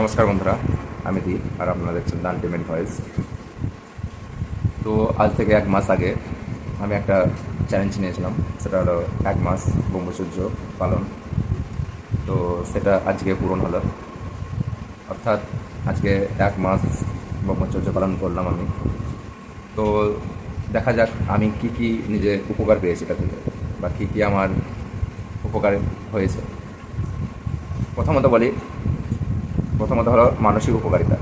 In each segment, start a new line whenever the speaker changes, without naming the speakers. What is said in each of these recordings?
নমস্কার বন্ধুরা, আমি দীপ আর আপনারা দেখছেন দ্য আলটিমেট ভয়েস তো আজ থেকে এক মাস আগে আমি একটা চ্যালেঞ্জ নিয়েছিলাম, সেটা হলো এক মাস ব্রহ্মচর্য পালন। তো সেটা আজকে পূরণ হলো। অর্থাৎ আজকে এক মাস ব্রহ্মচর্য পালন করলাম আমি। তো দেখা যাক আমি কি কি নিজে উপকার পেয়েছি এটা থেকে, বা কী কী আমার উপকার হয়েছে। প্রথমত বলি প্রথমত হলো মানসিক উপকারিতা।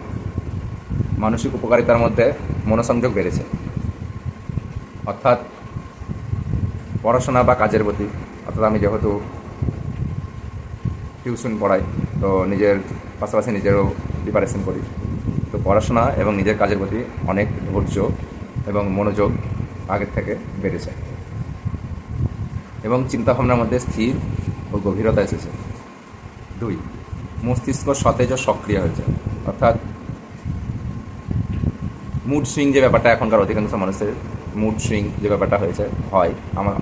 মানসিক উপকারিতার মধ্যে মনোসংযোগ বেড়েছে। অর্থাৎ পড়াশোনা বা কাজের প্রতি, অর্থাৎ আমি যেহেতু টিউশন পড়াই, তো নিজের পাশাপাশি নিজেরও প্রিপারেশন করি। তো পড়াশোনা এবং নিজের কাজের প্রতি অনেক ধৈর্য এবং মনোযোগ আগের থেকে বেড়েছে। এবং চিন্তাভাবনার মধ্যে স্থির ও গভীরতা এসেছে। দুই মস্তিষ্ক সতেজ ও সক্রিয় হয়েছে। অর্থাৎ মুড সুইং যে ব্যাপারটা এখনকার অধিকাংশ মানুষের মুড সুইং যে ব্যাপারটা হয়েছে, হয় আমার,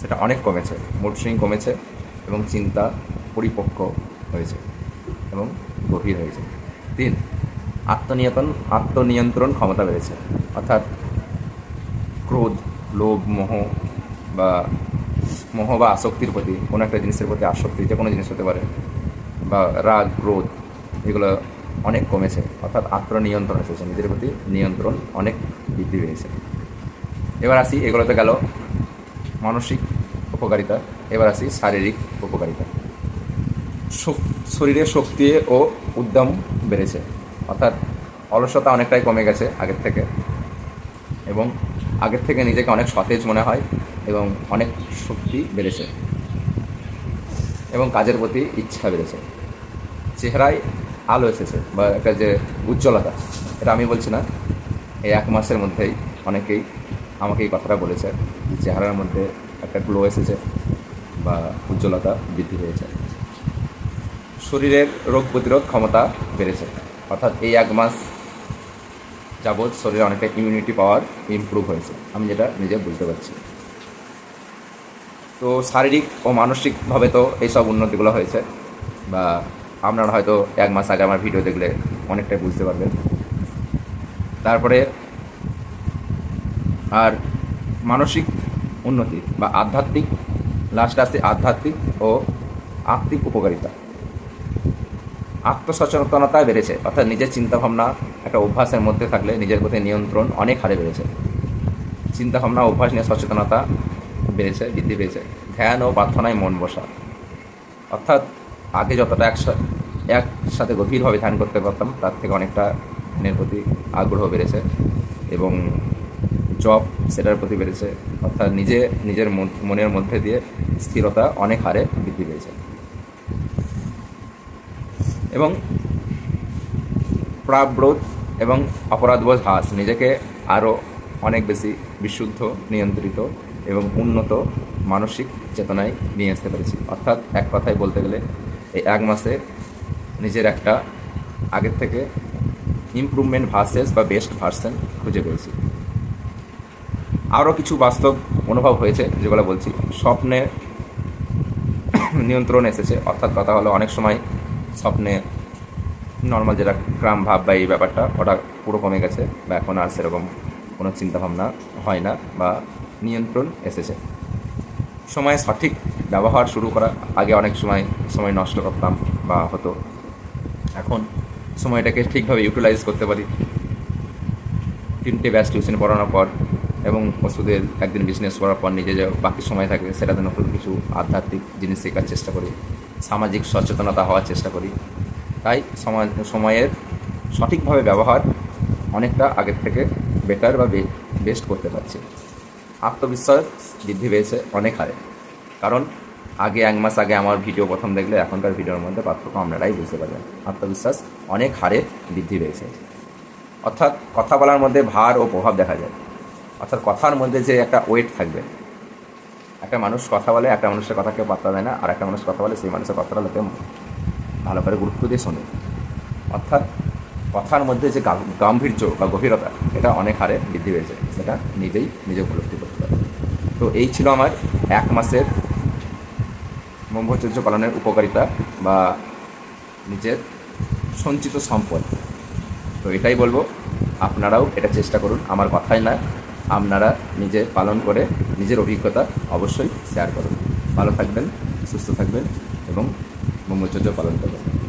সেটা অনেক কমেছে। মুড সুইং কমেছে এবং চিন্তা পরিপক্ক হয়েছে এবং গভীর হয়েছে। তিন আত্মনিয়ন্ত্রণ আত্মনিয়ন্ত্রণ ক্ষমতা বেড়েছে। অর্থাৎ ক্রোধ, লোভ, মোহ বা মোহ বা আসক্তির প্রতি, কোনো একটা জিনিসের প্রতি আসক্তি যে কোনো জিনিস হতে পারে বা রাগ, ক্রোধ, এগুলো অনেক কমেছে। অর্থাৎ আত্মনিয়ন্ত্রণ এসেছে নিজের প্রতি নিয়ন্ত্রণ অনেক বৃদ্ধি পেয়েছে। এবার আসি, এগুলোতে গেল মানসিক উপকারিতা, এবার আসি শারীরিক উপকারিতা। শরীরের শক্তি ও উদ্যম বেড়েছে, অর্থাৎ অলসতা অনেকটাই কমে গেছে আগের থেকে। এবং আগের থেকে নিজেকে অনেক সতেজ মনে হয় এবং অনেক শক্তি বেড়েছে। এবং কাজের প্রতি ইচ্ছা বেড়েছে। চেহারায় আলো এসেছে বা একটা যে উজ্জ্বলতা, এটা আমি বলছি না। এই এক মাসের মধ্যেই অনেকেই আমাকে এই কথাটা বলেছে যে চেহারার মধ্যে একটা গ্লো এসেছে বা উজ্জ্বলতা বৃদ্ধি হয়েছে। শরীরের রোগ প্রতিরোধ ক্ষমতা বেড়েছে। অর্থাৎ এই এক মাস যাবৎ শরীরে অনেকটা ইমিউনিটি পাওয়ার ইমপ্রুভ হয়েছে। আমি যেটা নিজে বুঝতে পারছি। তো শারীরিক ও মানসিকভাবে তো এইসব উন্নতিগুলো হয়েছে বা আপনারা হয়তো এক মাস আগে আমার ভিডিও দেখলে অনেকটাই বুঝতে পারবেন। তারপরে আর মানসিক উন্নতি বা আধ্যাত্মিক লাস্টে আসছে আধ্যাত্মিক ও আত্মিক উপকারিতা। আত্মসচেতনতা বেড়েছে, অর্থাৎ নিজের চিন্তাভাবনা একটা অভ্যাসের মধ্যে থাকলে নিজের প্রতি নিয়ন্ত্রণ অনেক হারে বেড়েছে। চিন্তাভাবনা, অভ্যাস নিয়ে সচেতনতা বেড়েছে বৃদ্ধি পেয়েছে। ধ্যান ও প্রার্থনায় মন বসা। অর্থাৎ আগে যতটা একসাথে একসাথে গভীরভাবে ধ্যান করতে পারতাম, তার থেকে অনেকটা ধ্যানের প্রতি আগ্রহ বেড়েছে এবং জব সেটার প্রতি বেড়েছে। অর্থাৎ নিজে, নিজের মনের মধ্যে দিয়ে স্থিরতা অনেক হারে বৃদ্ধি পেয়েছে। এবং প্রাববোধ এবং অপরাধবোধ হ্রাস নিজেকে আরও অনেক বেশি বিশুদ্ধ, নিয়ন্ত্রিত এবং উন্নত মানসিক চেতনায় নিয়ে আসতে পেরেছি। অর্থাৎ এক কথায় বলতে গেলে এই এক মাসে নিজের একটা আগের থেকে ইমপ্রুভমেন্ট ভার্সেস বা বেস্ট ভার্সেন খুঁজে পেয়েছি। আরও কিছু বাস্তব অনুভব হয়েছে যেগুলো বলছি। স্বপ্নে নিয়ন্ত্রণ এসেছে, অর্থাৎ কথা হলো অনেক সময় স্বপ্নে নর্মাল যেটা ক্রাম ভাব বা এই ব্যাপারটা, ওটা পুরো কমে গেছে বা এখন আর সেরকম কোনো চিন্তাভাবনা হয় না বা নিয়ন্ত্রণ এসেছে। সময় সঠিক ব্যবহার শুরু করা আগে অনেক সময় সময় নষ্ট করতাম বা হতো। এখন সময়টাকে ঠিকভাবে ইউটিলাইজ করতে পারি। তিনটে ব্যাচ টিউশন পড়ানোর পর এবং ওষুধের একদিন বিজনেস করার পর নিজে যে বাকি সময় থাকে সেটাতে নতুন কিছু আধ্যাত্মিক জিনিস শেখার চেষ্টা করি। সামাজিক সচেতনতা হওয়ার চেষ্টা করি। তাই সমাজ সময়ের সঠিকভাবে ব্যবহার অনেকটা আগের থেকে বেটার বা বেস্ট করতে পারছি। আত্মবিশ্বাস বৃদ্ধি পেয়েছে অনেক হারে। কারণ আগে এক মাস আগে আমার ভিডিও প্রথম দেখলে এখনকার ভিডিওর মধ্যে পার্থক্য আপনারাই বুঝতে পারবেন। আত্মবিশ্বাস অনেক হারে বৃদ্ধি পেয়েছে। অর্থাৎ কথা বলার মধ্যে ভার ও প্রভাব দেখা যায়। অর্থাৎ কথার মধ্যে যে একটা ওয়েট থাকবে। একটা মানুষ কথা বলে, একটা মানুষের কথা কেউ পাত্তা দেয় না, আর একটা মানুষ কথা বলে, সেই মানুষের কথাটা লোকে ভালো করে গুরুত্ব দিয়ে শোনে। অর্থাৎ কথার মধ্যে যে গাম্ভীর্য বা গভীরতা, এটা অনেক হারে বৃদ্ধি পেয়েছে। সেটা নিজেই নিজে উপলব্ধি। তো এই ছিল আমার এক মাসের ব্রহ্মচর্য পালনের উপকারিতা বা নিজের সঞ্চিত সম্পদ। তো এটাই বলব, আপনারাও এটা চেষ্টা করুন, আমার কথাই না, আপনারা নিজে পালন করে নিজের অভিজ্ঞতা অবশ্যই শেয়ার করুন। ভালো থাকবেন, সুস্থ থাকবেন এবং ব্রহ্মচর্য পালন করবেন।